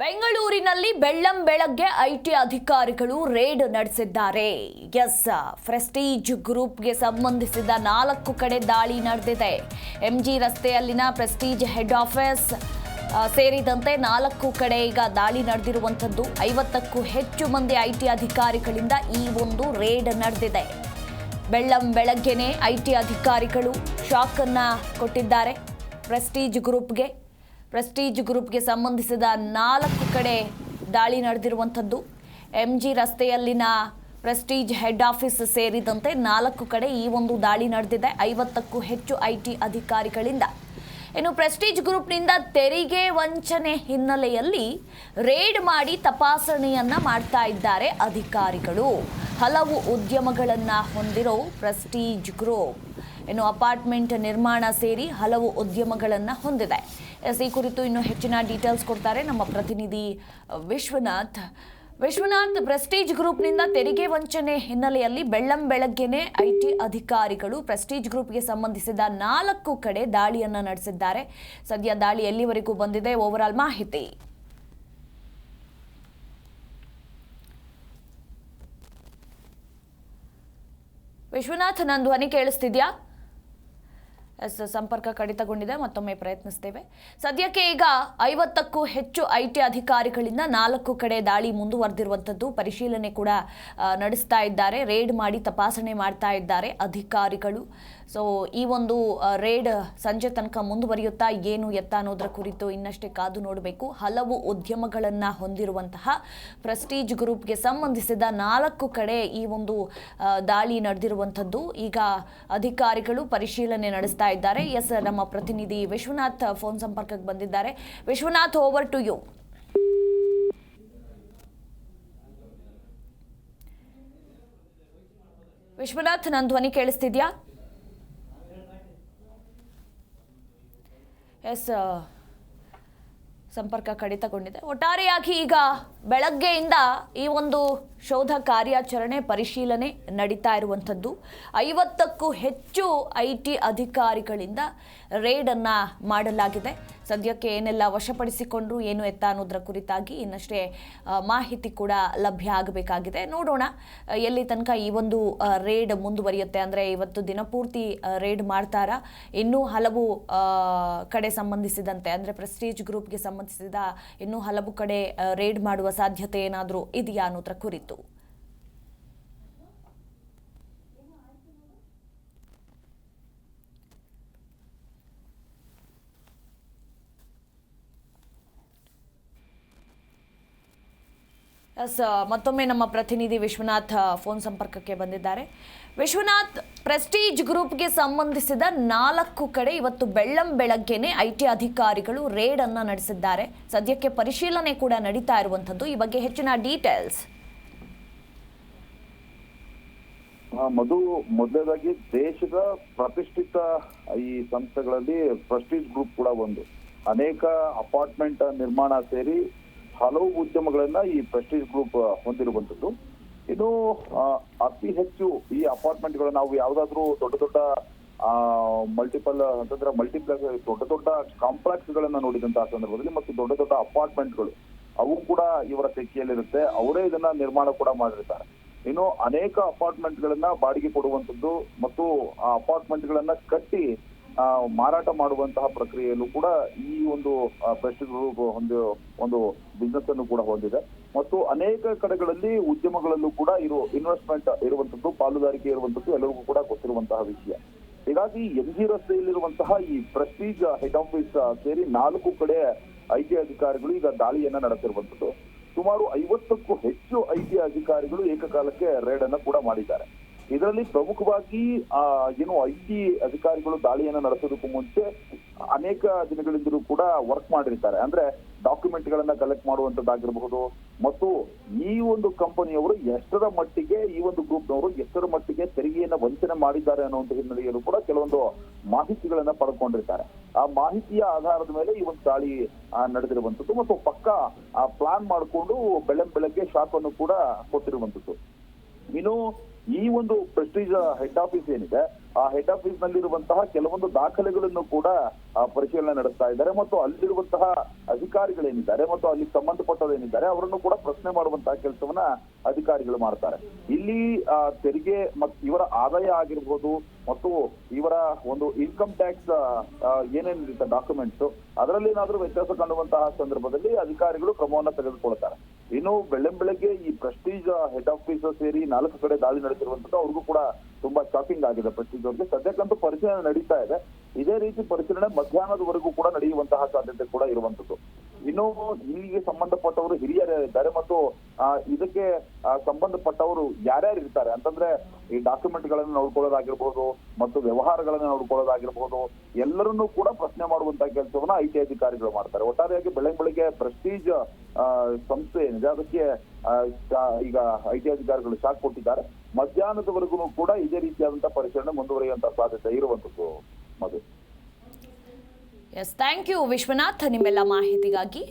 ಬೆಂಗಳೂರಿನಲ್ಲಿ ಬೆಳ್ಳಂ ಬೆಳಗ್ಗೆ ಐಟಿ ಅಧಿಕಾರಿಗಳು ರೇಡ್ ನಡೆಸಿದ್ದಾರೆ. ಎಸ್, ಪ್ರೆಸ್ಟೀಜ್ ಗ್ರೂಪ್ಗೆ ಸಂಬಂಧಿಸಿದ ನಾಲ್ಕು ಕಡೆ ದಾಳಿ ನಡೆದಿದೆ. ಎಂಜಿ ರಸ್ತೆಯಲ್ಲಿನ ಪ್ರೆಸ್ಟೀಜ್ ಹೆಡ್ ಆಫೀಸ್ ಸೇರಿದಂತೆ ನಾಲ್ಕು ಕಡೆ ಈಗ ದಾಳಿ ನಡೆದಿರುವಂಥದ್ದು. ಐವತ್ತಕ್ಕೂ ಹೆಚ್ಚು ಮಂದಿ ಐಟಿ ಅಧಿಕಾರಿಗಳಿಂದ ಈ ಒಂದು ರೇಡ್ ನಡೆದಿದೆ. ಬೆಳ್ಳಂ ಬೆಳಗ್ಗೆನೇ ಐಟಿ ಅಧಿಕಾರಿಗಳು ಶಾಕನ್ನು ಕೊಟ್ಟಿದ್ದಾರೆ ಪ್ರೆಸ್ಟೀಜ್ ಗ್ರೂಪ್ಗೆ. ಪ್ರೆಸ್ಟೀಜ್ ಗ್ರೂಪ್ಗೆ ಸಂಬಂಧಿಸಿದ ನಾಲ್ಕು ಕಡೆ ದಾಳಿ ನಡೆದಿರುವಂಥದ್ದು. ಎಂ ಜಿ ರಸ್ತೆಯಲ್ಲಿನ ಪ್ರೆಸ್ಟೀಜ್ ಹೆಡ್ ಆಫೀಸ್ ಸೇರಿದಂತೆ ನಾಲ್ಕು ಕಡೆ ಈ ಒಂದು ದಾಳಿ ನಡೆದಿದೆ. ಐವತ್ತಕ್ಕೂ ಹೆಚ್ಚು ಐಟಿ ಅಧಿಕಾರಿಗಳಿಂದ. ಇನ್ನು ಪ್ರೆಸ್ಟೀಜ್ ಗ್ರೂಪ್ನಿಂದ ತೆರಿಗೆ ವಂಚನೆ ಹಿನ್ನೆಲೆಯಲ್ಲಿ ರೇಡ್ ಮಾಡಿ ತಪಾಸಣೆಯನ್ನ ಮಾಡ್ತಾ ಇದ್ದಾರೆ ಅಧಿಕಾರಿಗಳು. ಹಲವು ಉದ್ಯಮಗಳನ್ನು ಹೊಂದಿರೋ ಪ್ರೆಸ್ಟೀಜ್ ಗ್ರೂಪ್. ಇನ್ನು ಅಪಾರ್ಟ್ಮೆಂಟ್ ನಿರ್ಮಾಣ ಸೇರಿ ಹಲವು ಉದ್ಯಮಗಳನ್ನು ಹೊಂದಿದೆ. ಎಸ್ ಈ ಕುರಿತು ಇನ್ನು ಹೆಚ್ಚಿನ ಡೀಟೇಲ್ಸ್ ಕೊಡ್ತಾರೆ ನಮ್ಮ ಪ್ರತಿನಿಧಿ ವಿಶ್ವನಾಥ್. ವಿಶ್ವನಾಥ್, ಪ್ರೆಸ್ಟೀಜ್ ಗ್ರೂಪ್ನಿಂದ ತೆರಿಗೆ ವಂಚನೆ ಹಿನ್ನೆಲೆಯಲ್ಲಿ ಬೆಳ್ಳಂ ಬೆಳಗ್ಗೆನೆ ಐಟಿ ಅಧಿಕಾರಿಗಳು ಪ್ರೆಸ್ಟೀಜ್ ಗ್ರೂಪ್ಗೆ ಸಂಬಂಧಿಸಿದ ನಾಲ್ಕು ಕಡೆ ದಾಳಿಯನ್ನು ನಡೆಸಿದ್ದಾರೆ. ಸದ್ಯ ದಾಳಿ ಎಲ್ಲಿವರೆಗೂ ಬಂದಿದೆ ಓವರ್ ಮಾಹಿತಿ. ವಿಶ್ವನಾಥ್ ನನ್ನ ಧ್ವನಿ ಕೇಳಿಸ್ತಿದ್ಯಾ? ಸಂಪರ್ಕ ಕಡಿತಗೊಂಡಿದೆ. ಮತ್ತೊಮ್ಮೆ ಪ್ರಯತ್ನಿಸ್ತೇವೆ. ಸದ್ಯಕ್ಕೆ ಈಗ ಐವತ್ತಕ್ಕೂ ಹೆಚ್ಚು ಐ ಟಿ ಅಧಿಕಾರಿಗಳಿಂದ ನಾಲ್ಕು ಕಡೆ ದಾಳಿ ಮುಂದುವರೆದಿರುವಂಥದ್ದು ಪರಿಶೀಲನೆ ಕೂಡ ನಡೆಸ್ತಾ ಇದ್ದಾರೆ. ರೇಡ್ ಮಾಡಿ ತಪಾಸಣೆ ಮಾಡ್ತಾ ಇದ್ದಾರೆ ಅಧಿಕಾರಿಗಳು. ಸೊ ಈ ಒಂದು ರೇಡ್ ಸಂಜೆ ತನಕ ಮುಂದುವರಿಯುತ್ತಾ ಏನು ಎತ್ತ ಅನ್ನೋದರ ಕುರಿತು ಇನ್ನಷ್ಟೇ ಕಾದು ನೋಡಬೇಕು. ಹಲವು ಉದ್ಯಮಗಳನ್ನು ಹೊಂದಿರುವಂತಹ ಪ್ರೆಸ್ಟೀಜ್ ಗ್ರೂಪ್ಗೆ ಸಂಬಂಧಿಸಿದ ನಾಲ್ಕು ಕಡೆ ಈ ಒಂದು ದಾಳಿ ನಡೆದಿರುವಂಥದ್ದು. ಈಗ ಅಧಿಕಾರಿಗಳು ಪರಿಶೀಲನೆ ನಡೆಸ್ತಾ ಇದ್ದಾರೆ. ಎಸ್ ನಮ್ಮ ಪ್ರತಿನಿಧಿ ವಿಶ್ವನಾಥ್ ಫೋನ್ ಸಂಪರ್ಕಕ್ಕೆ ಬಂದಿದ್ದಾರೆ. Vishwanath over to you Vishwanath ನನ್ನ ಧ್ವನಿ ಕೇಳಿಸ್ತಿದ್ಯಾ? ಎಸ್ ಸಂಪರ್ಕ ಕಡಿತಗೊಂಡಿದೆ. ಒಟ್ಟಾರೆಯಾಗಿ ಈಗ ಬೆಳಗ್ಗೆಯಿಂದ ಈ ಒಂದು ಶೋಧ ಕಾರ್ಯಾಚರಣೆ, ಪರಿಶೀಲನೆ ನಡೀತಾ ಇರುವಂಥದ್ದು. ಐವತ್ತಕ್ಕೂ ಹೆಚ್ಚು ಐ ಟಿ ಅಧಿಕಾರಿಗಳಿಂದ ರೇಡನ್ನು ಮಾಡಲಾಗಿದೆ. ಸದ್ಯಕ್ಕೆ ಏನೆಲ್ಲ ವಶಪಡಿಸಿಕೊಂಡ್ರು, ಏನು ಎತ್ತ ಅನ್ನೋದ್ರ ಕುರಿತಾಗಿ ಇನ್ನಷ್ಟೇ ಮಾಹಿತಿ ಕೂಡ ಲಭ್ಯ ಆಗಬೇಕಾಗಿದೆ. ನೋಡೋಣ ಎಲ್ಲಿ ತನಕ ಈ ಒಂದು ರೇಡ್ ಮುಂದುವರಿಯುತ್ತೆ ಅಂದರೆ ಇವತ್ತು ದಿನಪೂರ್ತಿ ರೇಡ್ ಮಾಡ್ತಾರಾ? ಇನ್ನೂ ಹಲವು ಕಡೆ ಸಂಬಂಧಿಸಿದಂತೆ, ಅಂದರೆ ಪ್ರೆಸ್ಟೀಜ್ ಗ್ರೂಪ್ಗೆ ಸಂಬಂಧಿಸಿದ ಇನ್ನೂ ಹಲವು ಕಡೆ ರೇಡ್ ಮಾಡುವ ಸಾಧ್ಯತೆ ಏನಾದರೂ ಇದೆಯಾ ಅನ್ನೋದ್ರ ಕುರಿತು. ಎಸ್ ಮತ್ತೊಮ್ಮೆ ನಮ್ಮ ಪ್ರತಿನಿಧಿ ವಿಶ್ವನಾಥ್ ಫೋನ್ ಸಂಪರ್ಕಕ್ಕೆ ಬಂದಿದ್ದಾರೆ. ವಿಶ್ವನಾಥ್, ಪ್ರೆಸ್ಟೀಜ್ ಗ್ರೂಪ್ಗೆ ಸಂಬಂಧಿಸಿದ ನಾಲ್ಕು ಕಡೆ ಇವತ್ತು ಬೆಳ್ಳಂ ಬೆಳಗ್ಗೆನೆ ಐ ಟಿ ಅಧಿಕಾರಿಗಳು ರೇಡ್ ಅನ್ನ ನಡೆಸಿದ್ದಾರೆ. ಸದ್ಯಕ್ಕೆ ಪರಿಶೀಲನೆ ಕೂಡ ನಡೀತಾ ಇರುವಂತದ್ದು ಈ ಬಗ್ಗೆ ಹೆಚ್ಚಿನ ಡೀಟೇಲ್ಸ್. ಮಧು, ಮೊದಲಾಗಿ ದೇಶದ ಪ್ರತಿಷ್ಠಿತ ಈ ಸಂಸ್ಥೆಗಳಲ್ಲಿ ಪ್ರೆಸ್ಟೀಜ್ ಗ್ರೂಪ್ ಕೂಡ ಒಂದು. ಅನೇಕ ಅಪಾರ್ಟ್ಮೆಂಟ್ ನಿರ್ಮಾಣ ಸೇರಿ ಹಲವು ಉದ್ಯಮಗಳನ್ನ ಈ ಪ್ರೆಸ್ಟೀಜ್ ಗ್ರೂಪ್ ಹೊಂದಿರುವಂತದ್ದು ಇದು ಅತಿ ಹೆಚ್ಚು ಈ ಅಪಾರ್ಟ್ಮೆಂಟ್ಗಳು ನಾವು ಯಾವ್ದಾದ್ರು ದೊಡ್ಡ ದೊಡ್ಡ ಮಲ್ಟಿಪಲ್ ಅಂತಂದ್ರೆ ಮಲ್ಟಿಪ್ಲೆಕ್ಸ್ ದೊಡ್ಡ ದೊಡ್ಡ ಕಾಂಪ್ಲೆಕ್ಸ್ ಗಳನ್ನ ನೋಡಿದಂತಹ ಸಂದರ್ಭದಲ್ಲಿ ಮತ್ತು ದೊಡ್ಡ ದೊಡ್ಡ ಅಪಾರ್ಟ್ಮೆಂಟ್ಗಳು ಅವು ಕೂಡ ಇವರ ತೆಕ್ಕಿಯಲ್ಲಿರುತ್ತೆ ಅವರೇ ಇದನ್ನ ನಿರ್ಮಾಣ ಕೂಡ ಮಾಡಿರ್ತಾರೆ. ಇನ್ನು ಅನೇಕ ಅಪಾರ್ಟ್ಮೆಂಟ್ ಗಳನ್ನ ಬಾಡಿಗೆ ಕೊಡುವಂತದ್ದು ಮತ್ತು ಆ ಅಪಾರ್ಟ್ಮೆಂಟ್ ಗಳನ್ನ ಕಟ್ಟಿ ಮಾರಾಟ ಮಾಡುವಂತಹ ಪ್ರಕ್ರಿಯೆಯಲ್ಲೂ ಕೂಡ ಈ ಒಂದು ಪ್ರೆಸ್ಟೀಜ್ ಗ್ರೂಪ್ ಹೊಂದಿ ಒಂದು ಬಿಸ್ನೆಸ್ ಅನ್ನು ಕೂಡ ಹೊಂದಿದೆ. ಮತ್ತು ಅನೇಕ ಕಡೆಗಳಲ್ಲಿ ಉದ್ಯಮಗಳಲ್ಲೂ ಕೂಡ ಇರೋ ಇನ್ವೆಸ್ಟ್ಮೆಂಟ್ ಇರುವಂತದ್ದು ಪಾಲುದಾರಿಕೆ ಇರುವಂತದ್ದು ಎಲ್ಲರಿಗೂ ಕೂಡ ಗೊತ್ತಿರುವಂತಹ ವಿಷಯ. ಹೀಗಾಗಿ ಎಂ ಜಿ ರಸ್ತೆಯಲ್ಲಿರುವಂತಹ ಈ ಪ್ರೆಸ್ಟೀಜ್ ಹೆಡ್ ಆಫೀಸ್ ಸೇರಿ ನಾಲ್ಕು ಕಡೆ ಐ ಟಿ ಅಧಿಕಾರಿಗಳು ಈಗ ದಾಳಿಯನ್ನ ನಡೆಸಿರುವಂತದ್ದು ಸುಮಾರು ಐವತ್ತಕ್ಕೂ ಹೆಚ್ಚು ಐ ಟಿ ಅಧಿಕಾರಿಗಳು ಏಕಕಾಲಕ್ಕೆ ರೇಡ್ ಅನ್ನ ಕೂಡ ಮಾಡಿದ್ದಾರೆ. ಇದರಲ್ಲಿ ಪ್ರಮುಖವಾಗಿ ಏನು ಐ ಟಿ ಅಧಿಕಾರಿಗಳು ದಾಳಿಯನ್ನು ನಡೆಸೋದಕ್ಕೂ ಮುಂಚೆ ಅನೇಕ ದಿನಗಳಿಂದಲೂ ಕೂಡ ವರ್ಕ್ ಮಾಡಿರ್ತಾರೆ. ಅಂದ್ರೆ ಡಾಕ್ಯುಮೆಂಟ್ ಗಳನ್ನ ಕಲೆಕ್ಟ್ ಮಾಡುವಂತದ್ದಾಗಿರಬಹುದು ಮತ್ತು ಈ ಒಂದು ಕಂಪನಿಯವರು ಎಷ್ಟರ ಮಟ್ಟಿಗೆ, ಈ ಒಂದು ಗ್ರೂಪ್ನವರು ಎಷ್ಟರ ಮಟ್ಟಿಗೆ ತೆರಿಗೆಯನ್ನ ವಂಚನೆ ಮಾಡಿದ್ದಾರೆ ಅನ್ನುವಂಥ ಹಿನ್ನೆಲೆಯಲ್ಲೂ ಕೂಡ ಕೆಲವೊಂದು ಮಾಹಿತಿಗಳನ್ನ ಪಡ್ಕೊಂಡಿರ್ತಾರೆ. ಆ ಮಾಹಿತಿಯ ಆಧಾರದ ಮೇಲೆ ಈ ಒಂದು ದಾಳಿ ನಡೆದಿರುವಂತದ್ದು ಮತ್ತು ಪಕ್ಕ ಪ್ಲಾನ್ ಮಾಡಿಕೊಂಡು ಬೆಳೆ ಬೆಳಗ್ಗೆ ಶಾಕ್ ಕೂಡ ಕೊಟ್ಟಿರುವಂತದ್ದು ಇನ್ನು ಈ ಒಂದು ಪ್ರೆಸ್ಟೀಜ್ ಹೆಡ್ ಆಫೀಸ್ ಏನಿದೆ, ಆ ಹೆಡ್ ಆಫೀಸ್ ನಲ್ಲಿರುವಂತಹ ಕೆಲವೊಂದು ದಾಖಲೆಗಳನ್ನು ಕೂಡ ಪರಿಶೀಲನೆ ನಡೆಸ್ತಾ ಇದ್ದಾರೆ. ಮತ್ತು ಅಲ್ಲಿರುವಂತಹ ಅಧಿಕಾರಿಗಳೇನಿದ್ದಾರೆ, ಮತ್ತು ಅಲ್ಲಿ ಸಂಬಂಧಪಟ್ಟದೇನಿದ್ದಾರೆ ಅವರನ್ನು ಕೂಡ ಪ್ರಶ್ನೆ ಮಾಡುವಂತಹ ಕೆಲಸವನ್ನ ಅಧಿಕಾರಿಗಳು ಮಾಡ್ತಾರೆ. ಇಲ್ಲಿ ತೆರಿಗೆ ಮತ್ತು ಇವರ ಆದಾಯ ಆಗಿರ್ಬೋದು, ಮತ್ತು ಇವರ ಒಂದು ಇನ್ಕಮ್ ಟ್ಯಾಕ್ಸ್ ಏನೇನಿರುತ್ತೆ ಡಾಕ್ಯುಮೆಂಟ್ಸ್ ಅದರಲ್ಲಿ ಏನಾದ್ರೂ ವ್ಯತ್ಯಾಸ ಕಾಣುವಂತಹ ಸಂದರ್ಭದಲ್ಲಿ ಅಧಿಕಾರಿಗಳು ಕ್ರಮವನ್ನ ತೆಗೆದುಕೊಳ್ತಾರೆ. ಇನ್ನು ಬೆಳ್ಳಂ ಬೆಳಗ್ಗೆ ಈ ಪ್ರೆಸ್ಟೀಜ್ ಹೆಡ್ ಆಫೀಸ್ ಸೇರಿ ನಾಲ್ಕು ಕಡೆ ದಾಳಿ ನಡೆಸಿರುವಂತದ್ದು ಅವ್ರಿಗೂ ಕೂಡ ತುಂಬಾ ಶಾಕಿಂಗ್ ಆಗಿದೆ ಪ್ರೆಸ್ಟೀಜ್ ಅವ್ರಿಗೆ. ಸದ್ಯಕ್ಕಂತೂ ಪರಿಶೀಲನೆ ನಡೀತಾ ಇದೆ. ಇದೇ ರೀತಿ ಪರಿಶೀಲನೆ ಮಧ್ಯಾಹ್ನದವರೆಗೂ ಕೂಡ ನಡೆಯುವಂತಹ ಸಾಧ್ಯತೆ ಕೂಡ ಇರುವಂತದ್ದು ಇನ್ನು ಇಲ್ಲಿಗೆ ಸಂಬಂಧಪಟ್ಟವರು ಹಿರಿಯರಿದ್ದಾರೆ ಮತ್ತು ಇದಕ್ಕೆ ಸಂಬಂಧಪಟ್ಟವರು ಯಾರ್ಯಾರು ಇರ್ತಾರೆ? ಅಂತಂದ್ರೆ, ಈ ಡಾಕ್ಯುಮೆಂಟ್ ಗಳನ್ನ ನೋಡ್ಕೊಳ್ಳೋದಾಗಿರ್ಬೋದು ಮತ್ತು ವ್ಯವಹಾರಗಳನ್ನ ನೋಡ್ಕೊಳ್ಳೋದಾಗಿರ್ಬೋದು, ಎಲ್ಲರನ್ನೂ ಕೂಡ ಪ್ರಶ್ನೆ ಮಾಡುವಂತ ಕೆಲಸವನ್ನ ಐ ಟಿ ಅಧಿಕಾರಿಗಳು ಮಾಡ್ತಾರೆ. ಒಟ್ಟಾರೆಯಾಗಿ ಬೆಳಗ್ಗೆ ಬೆಳಿಗ್ಗೆ ಪ್ರೆಸ್ಟೀಜ್ ಸಂಸ್ಥೆ ಏನಿದೆ, ಅದಕ್ಕೆ ಈಗ ಐ ಟಿ ಅಧಿಕಾರಿಗಳು ಶಾಕ್ ಕೊಟ್ಟಿದ್ದಾರೆ. ಮಧ್ಯಾಹ್ನದವರೆಗೂ ಕೂಡ ಇದೇ ರೀತಿಯಾದಂತಹ ಪರಿಶೀಲನೆ ಮುಂದುವರಿಯುವಂತಹ ಸಾಧ್ಯತೆ ಇರುವಂತದ್ದು, Madhu. Yes thank you Vishwanath ನಿಮ್ಮೆಲ್ಲ ಮಾಹಿತಿಗಾಗಿ.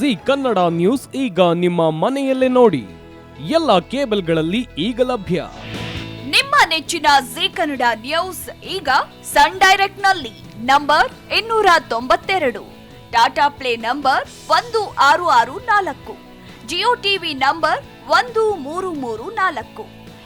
ಜಿ ಕನ್ನಡ ನ್ಯೂಸ್ ಈಗ ನಿಮ್ಮ ಮನೆಯಲ್ಲೇ ನೋಡಿ. ಎಲ್ಲ ಕೇಬಲ್ಗಳಲ್ಲಿ ಈಗ ಲಭ್ಯ. ನಿಮ್ಮ ನೆಚ್ಚಿನ ಜಿ ಕನ್ನಡ ನ್ಯೂಸ್ ಈಗ ಸನ್ ಡೈರೆಕ್ಟ್ನಲ್ಲಿ ನಂಬರ್ ಇನ್ನೂರ ತೊಂಬತ್ತೆರಡು. ಟಾಟಾ ಪ್ಲೇ ನಂಬರ್ ಒಂದು ಆರು ಆರು ನಾಲ್ಕು. ಜಿಯೋ ಟಿವಿ ನಂಬರ್ ಒಂದು ಮೂರು ಮೂರು ನಾಲ್ಕು.